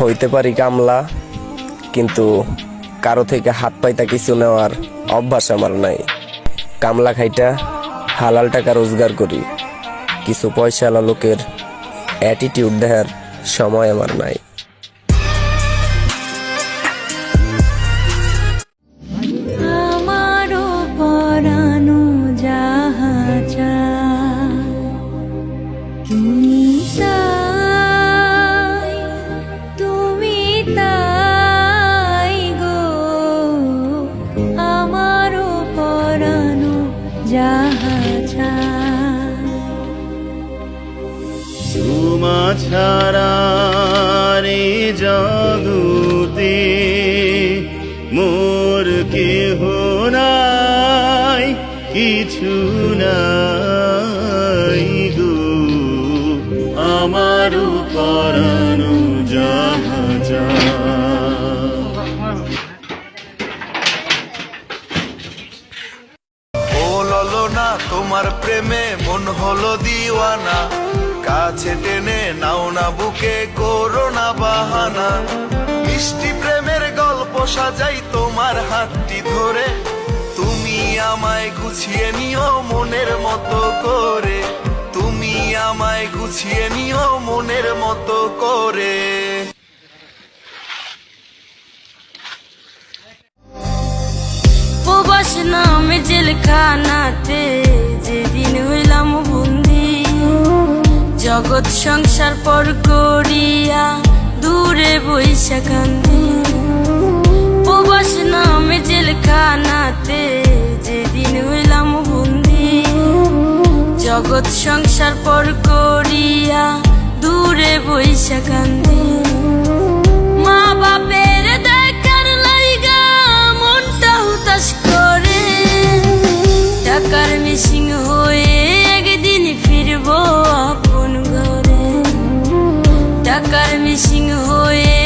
হইতে পারি কামলা কিন্তু কারও থেকে হাত পাইতা কিছু নেওয়ার অভ্যাস আমার নাই। কামলা খাইটা হালাল টাকা রোজগার করি। কিছু পয়সাওয়ালা লোকের অ্যাটিটিউড দেখার সময় আমার নাই। ছাড়া রে জগতে মোর কেহ নাই, কিছু নাই গো। আমার পরানো না তোমার প্রেমে মন হলো দিওয়ানা। কাছে টেনে নাও না বুকে, করো না বাহানা। মিষ্টি প্রেমের গল্প সাজাই তোমার হাতটি ধরে। তুমি আমায় গুছিয়ে নিও মনের মতো করে। তুমি আমায় গুছিয়ে নিও মনের মতো করে। নামে জেলখানাতে যেদিন বন্দি জগৎ সংসার পর করিয়া দূরে বৈশা কান্দি প্রবাস নামে জেলখানাতে যেদিন হইলাম বন্দি। জগৎ সংসার পর করিয়া দূরে বৈশা roer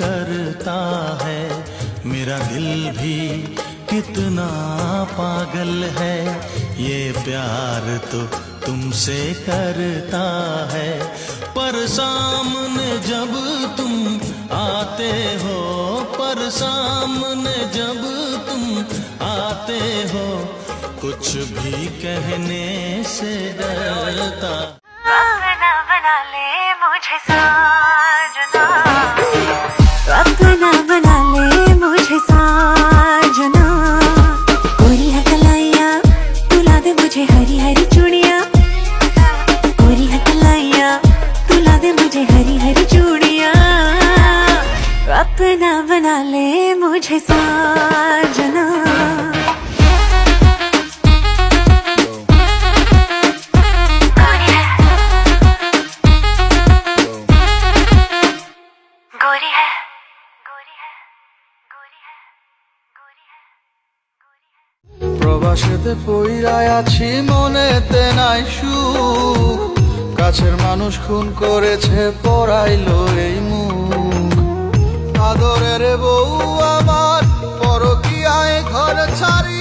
करता है। मेरा दिल भी कितना पागल है। ये प्यार तो तुमसे करता है। पर सामने जब तुम आते हो, पर सामने जब तुम आते हो, कुछ भी कहने से डरता बना ले मुझे साजना मुझे साजना गोरी है गोरी है गोरी है गोरी है প্রবাসেতে পইরায় আছি মনেতে নাই সুখ কাছের মানুষ খুন করেছে পড়াইলো এই মুখ আদরের বউ আমার পরকিয়ায় ঘর ছাড়িয়া